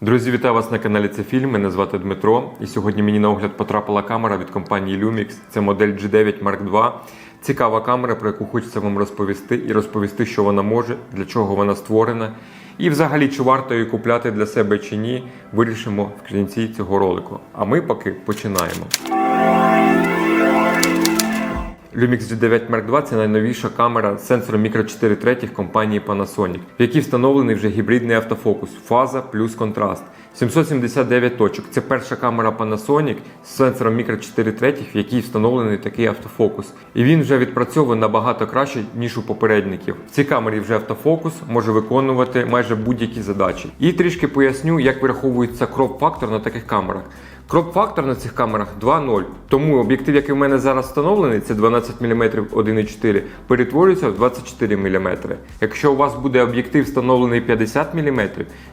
Друзі, вітаю вас на каналі Це Фільм. Мене звати Дмитро. І сьогодні мені на огляд потрапила камера від компанії Lumix. Це модель G9 Mark II. Цікава камера, про яку хочеться вам розповісти, і розповісти, що вона може, для чого вона створена. І взагалі, чи варто її купляти для себе чи ні, вирішимо в кінці цього ролику. А ми поки починаємо. Lumix G9 Mark II – це найновіша камера з сенсором мікро 4 третіх компанії Panasonic, в якій встановлений вже гібридний автофокус, фаза плюс контраст. 779 точок. Це перша камера Panasonic з сенсором мікро 4 третіх, в якій встановлений такий автофокус. І він вже відпрацьовує набагато краще, ніж у попередників. В цій камері вже автофокус може виконувати майже будь-які задачі. І трішки поясню, як вираховується кроп-фактор на таких камерах. Кроп-фактор на цих камерах 2.0. Тому об'єктив, який в мене зараз встановлений, це 12 мм 1.4, перетворюється в 24 мм. Якщо у вас буде об'єктив встановлений 50 мм,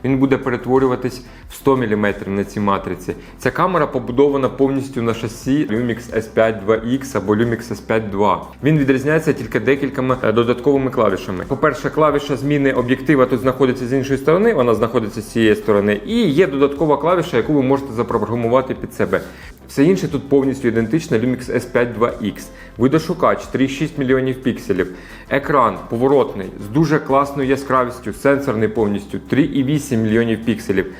він буде перетворюватись в 100 мм на цій матриці. Ця камера побудована повністю на шасі Lumix S5 2X або Lumix S5 2. Він відрізняється тільки декількома е, додатковими клавішами. По-перше, клавіша зміни об'єктива тут знаходиться з іншої сторони, вона знаходиться з цієї сторони, і є додаткова клавіша, яку ви можете запрограмувати під себе. Все інше тут повністю ідентичне Lumix S5 2X. Видошукач 3,6 мільйонів пікселів. Екран поворотний з дуже класною яскравістю, сенсорний повністю 3,8 мільйонів пікселів.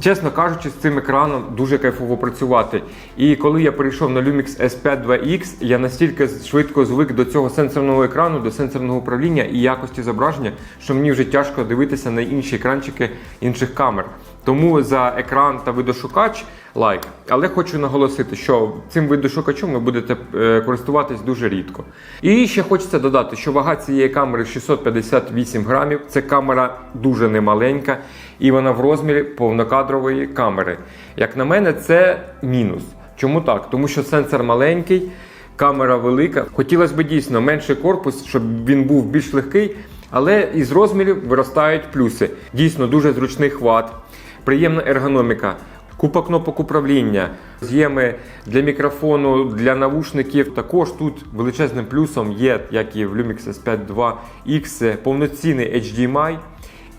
Чесно кажучи, з цим екраном дуже кайфово працювати. І коли я перейшов на Lumix S5 2X, я настільки швидко звик до цього сенсорного екрану, до сенсорного управління і якості зображення, що мені вже тяжко дивитися на інші екранчики інших камер. Тому за екран та видошукач лайк. Але хочу наголосити, що цим видошукачем ви будете е, користуватись дуже рідко. І ще хочеться додати, що вага цієї камери 658 грамів. Це камера дуже немаленька, і вона в розмірі повнокадрової камери. Як на мене, це мінус. Чому так? Тому що сенсор маленький. Камера велика. Хотілося б дійсно менший корпус, щоб він був більш легкий, але із розмірів виростають плюси. Дійсно дуже зручний хват, приємна ергономіка. Купа кнопок управління, з'єми для мікрофону, для навушників. Також тут величезним плюсом є, як і в Lumix S5 2X, повноцінний HDMI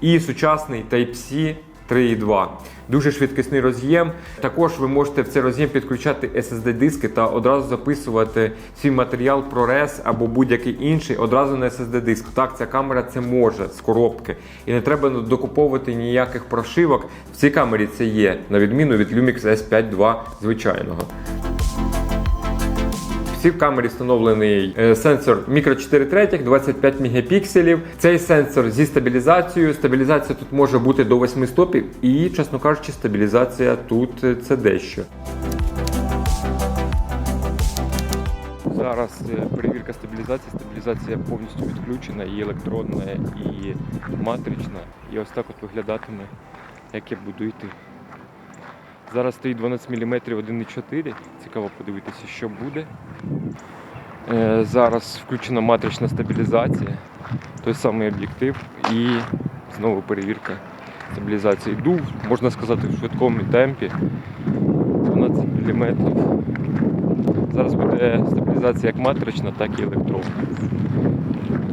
і сучасний Type-C 3.2. Дуже швидкісний роз'єм. Також ви можете в цей роз'єм підключати SSD-диски та одразу записувати свій матеріал ProRes або будь-який інший одразу на SSD-диск. Так, ця камера це може з коробки. І не треба докуповувати ніяких прошивок. В цій камері це є, на відміну від Lumix S5 2 звичайного. В камері встановлений е, сенсор мікро 4 третіх, 25 мегапікселів. Цей сенсор зі стабілізацією. Стабілізація тут може бути до 8 стопів, і, чесно кажучи, стабілізація тут е, це дещо. Зараз е, перевірка стабілізації. Стабілізація повністю відключена, і електронна, і матрична. І ось так от виглядатиме, як я буду йти. Зараз стоїть 12 мм 1,4. Цікаво подивитися, що буде. Е, Зараз включена матрична стабілізація, той самий об'єктив і знову перевірка стабілізації. Йду, можна сказати, в швидкому темпі. 12 мм. Зараз буде стабілізація як матрична, так і електронна.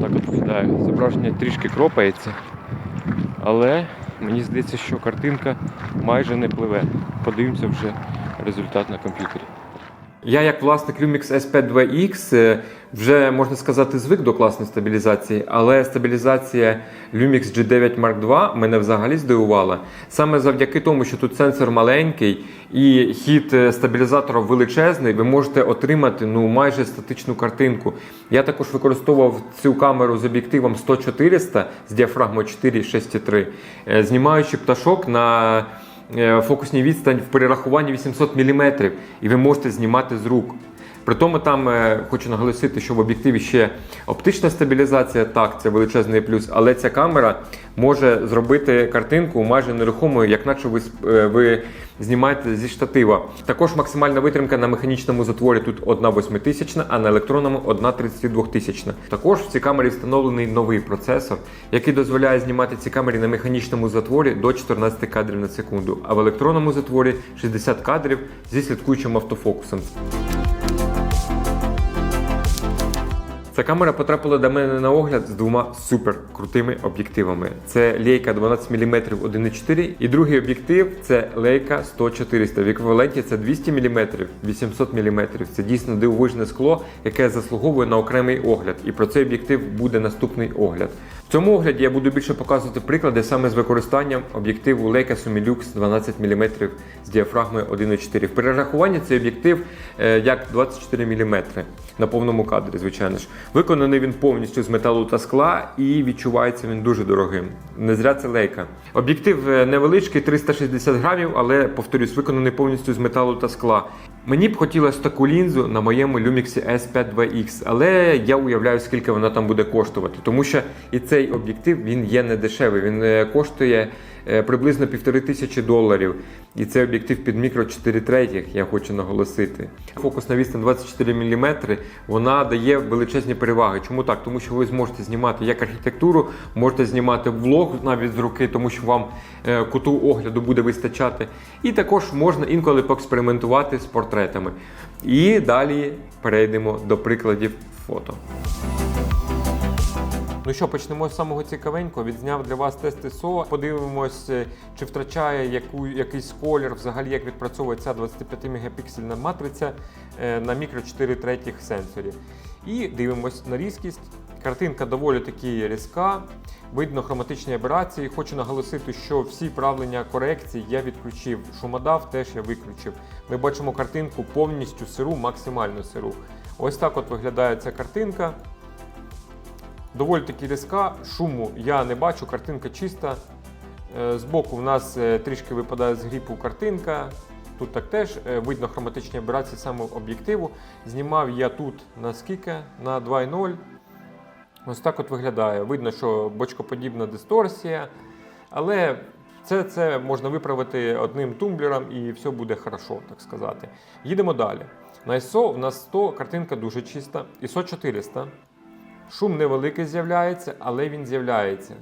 Так от виглядає. Зображення трішки кропається, але мені здається, що картинка майже не пливе. Подивимося вже результат на комп'ютері. Я, як власник Lumix S5 2X, е, вже можна сказати, звик до класної стабілізації, але стабілізація Lumix G9 Mark II мене взагалі здивувала. Саме завдяки тому, що тут сенсор маленький і хід е, стабілізатора величезний, ви можете отримати ну майже статичну картинку. Я також використовував цю камеру з об'єктивом 100-400 з діафрагмою 4,6,3, е, знімаючи пташок на е, фокусній відстань в перерахуванні 800 мм, і ви можете знімати з рук. При тому там е, хочу наголосити, що в об'єктиві ще оптична стабілізація, так, це величезний плюс, але ця камера може зробити картинку майже нерухомою, як наче ви, е, ви знімаєте зі штатива. Також максимальна витримка на механічному затворі тут 1 8000, а на електронному 1 32000. Також в цій камері встановлений новий процесор, який дозволяє знімати ці камери на механічному затворі до 14 кадрів на секунду, а в електронному затворі 60 кадрів зі слідкуючим автофокусом. Ця камера потрапила до мене на огляд з двома супер крутими об'єктивами. Це Leica 12 мм 1.4 і другий об'єктив це Leica 100-400. В еквіваленті це 200 мм 800 мм. Це дійсно дивовижне скло, яке заслуговує на окремий огляд. І про цей об'єктив буде наступний огляд. В цьому огляді я буду більше показувати приклади саме з використанням об'єктиву Leica Summilux 12 мм з діафрагмою 1.4. В перерахуванні цей об'єктив е, як 24 мм на повному кадрі, звичайно ж. Виконаний він повністю з металу та скла і відчувається він дуже дорогим. Не зря це лейка. Об'єктив е, невеличкий, 360 грамів, але повторюсь, виконаний повністю з металу та скла. Мені б хотілося таку лінзу на моєму Lumix S52X, але я уявляю, скільки вона там буде коштувати, тому що і цей об'єктив він є не дешевий. Він е, коштує приблизно півтори тисячі доларів. І це об'єктив під мікро 4 третіх, я хочу наголосити. Фокусна відстань 24 мм, вона дає величезні переваги. Чому так? Тому що ви зможете знімати як архітектуру, можете знімати влог навіть з руки, тому що вам е, куту огляду буде вистачати. І також можна інколи поекспериментувати з портретами. І далі перейдемо до прикладів фото. Ну що, почнемо з самого цікавенького. Відзняв для вас тести СО. Подивимось, е, чи втрачає яку, якийсь колір, взагалі як відпрацьовує ця 25 мегапіксельна матриця е, на мікро 4 третіх сенсорі. І дивимось на різкість. Картинка доволі таки різка, видно хроматичні аберації. Хочу наголосити, що всі правлення корекції я відключив. Шумодав теж я виключив. Ми бачимо картинку повністю сиру, максимально сиру. Ось так от виглядає ця картинка. Доволі таки різка, шуму я не бачу, картинка чиста. Е, Збоку в нас е, трішки випадає з гріпу картинка. Тут так теж е, видно хроматичні аберації саме об'єктиву. Знімав я тут на скільки? На 2.0. Ось так от виглядає. Видно, що бочкоподібна дисторсія. Але це це можна виправити одним тумблером і все буде хорошо, так сказати. Їдемо далі. На ISO у нас 100 картинка дуже чиста. ISO 400. Шум невеликий з'являється, але він з'являється.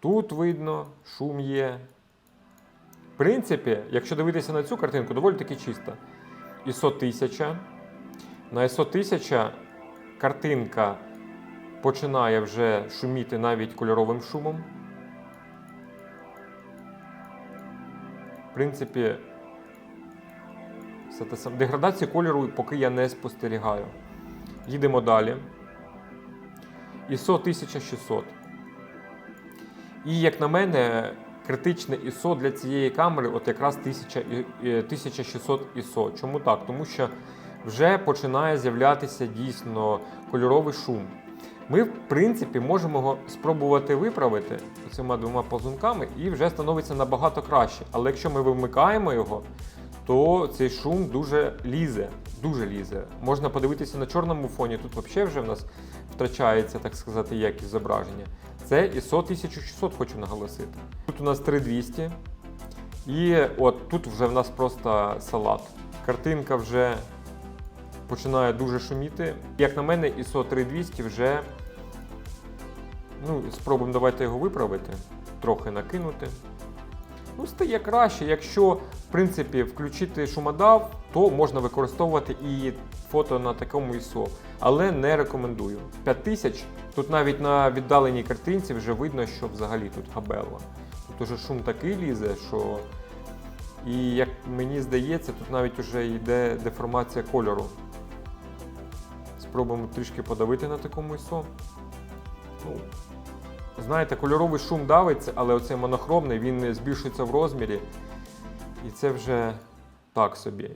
Тут видно, шум є. В принципі, якщо дивитися на цю картинку, доволі таки чиста. ISO 1000. На ISO 1000 картинка починає вже шуміти навіть кольоровим шумом. В принципі, все те саме. Деградації кольору поки я не спостерігаю. Їдемо далі. ISO 1600. І, як на мене, критичне ISO для цієї камери от якраз 1600 ISO. Чому так? Тому що вже починає з'являтися дійсно кольоровий шум. Ми, в принципі, можемо його спробувати виправити цими двома ползунками і вже становиться набагато краще. Але якщо ми вимикаємо його, то цей шум дуже лізе. Дуже лізе. Можна подивитися на чорному фоні. Тут взагалі вже в нас втрачається, так сказати, якість зображення. Це ISO 1600, хочу наголосити. Тут у нас 3200. І от тут вже в нас просто салат. Картинка вже починає дуже шуміти. Як на мене, ISO 3200 вже. Ну, спробуємо давайте його виправити, трохи накинути. Ну, стає краще. Якщо в принципі включити шумодав, то можна використовувати і фото на такому ISO. Але не рекомендую. 5000, тут навіть на віддаленій картинці вже видно, що взагалі тут габелла. Уже шум такий лізе, що. І як мені здається, тут навіть вже йде деформація кольору. Спробуємо трішки подавити на такому ISO. Ну, Знаєте, кольоровий шум давиться, але оцей монохромний він збільшується в розмірі. І це вже так собі.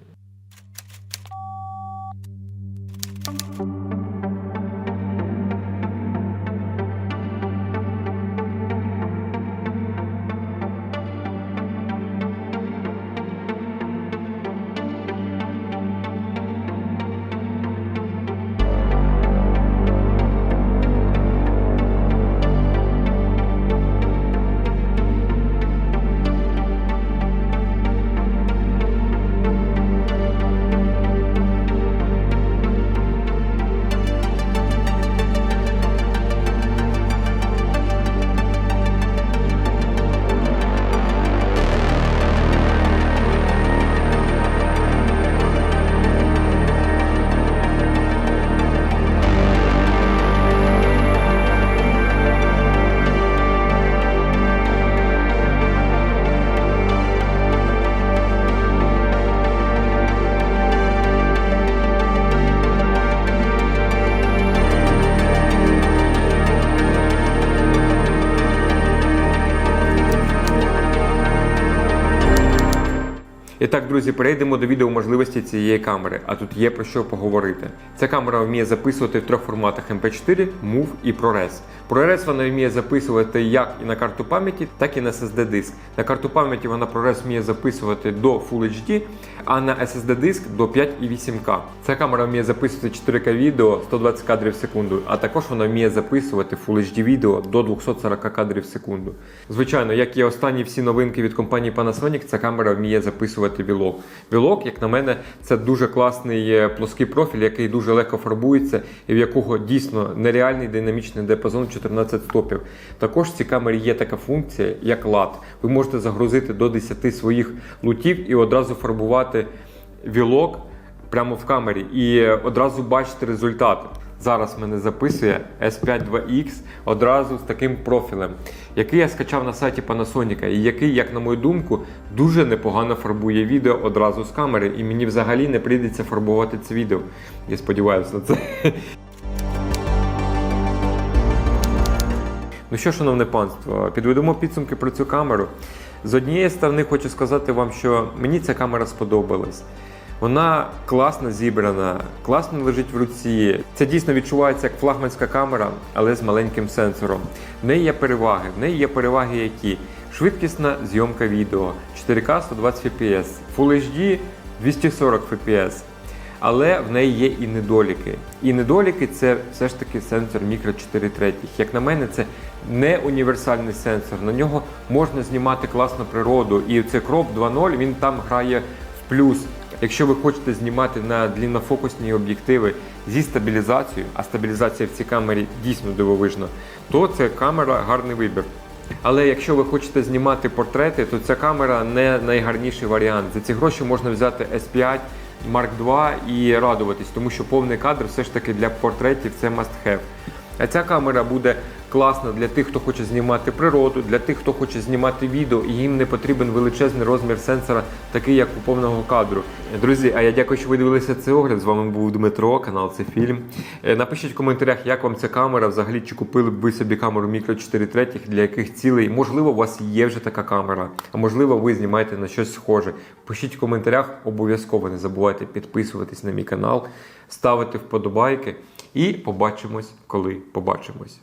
І так, друзі, перейдемо до відео можливості цієї камери, а тут є про що поговорити. Ця камера вміє записувати в трьох форматах MP4, MOV і ProRes. ProRes вона вміє записувати як і на карту пам'яті, так і на SSD диск. На карту пам'яті вона ProRes вміє записувати до Full HD, а на SSD диск до 5,8К. Ця камера вміє записувати 4К відео 120 кадрів в секунду, а також вона вміє записувати Full HD відео до 240 кадрів в секунду. Звичайно, як і останні всі новинки від компанії Panasonic, ця камера вміє записувати вілок. Вілок, як на мене, це дуже класний е, плоский профіль, який дуже легко фарбується і в якого дійсно нереальний динамічний диапазон 14 стопів. Також в цій камері є така функція, як лад. Ви можете загрузити до 10 своїх лутів і одразу фарбувати вілок прямо в камері і одразу бачите результати. Зараз мене записує S5 2X одразу з таким профілем, який я скачав на сайті Panasonic, і який, як на мою думку, дуже непогано фарбує відео одразу з камери, і мені взагалі не прийдеться фарбувати це відео. Я сподіваюся на це. Ну що, шановне панство, підведемо підсумки про цю камеру. З однієї сторони, хочу сказати вам, що мені ця камера сподобалась. Вона класно зібрана, класно лежить в руці. Це дійсно відчувається як флагманська камера, але з маленьким сенсором. В неї є переваги. В неї є переваги, які швидкісна зйомка відео, 4К 120 fps, Full HD 240 fps. Але в неї є і недоліки. І недоліки це все ж таки сенсор мікро 4 третіх. Як на мене, це не універсальний сенсор. На нього можна знімати класну природу. І це Crop 2.0 він там грає в плюс. Якщо ви хочете знімати на дліннофокусні об'єктиви зі стабілізацією, а стабілізація в цій камері дійсно дивовижна, то це камера гарний вибір. Але якщо ви хочете знімати портрети, то ця камера не найгарніший варіант. За ці гроші можна взяти S5 Mark II і радуватись, тому що повний кадр все ж таки для портретів це must have. А ця камера буде класна для тих, хто хоче знімати природу, для тих, хто хоче знімати відео, і їм не потрібен величезний розмір сенсора, такий як у повного кадру. Друзі, а я дякую, що ви дивилися цей огляд. З вами був Дмитро, канал це фільм. Е, Напишіть в коментарях, як вам ця камера. Взагалі, чи купили б ви собі камеру мікро 4 третіх, для яких цілей. Можливо, у вас є вже така камера, а можливо, ви знімаєте на щось схоже. Пишіть в коментарях, обов'язково не забувайте підписуватись на мій канал, ставити вподобайки. І побачимось, коли побачимось.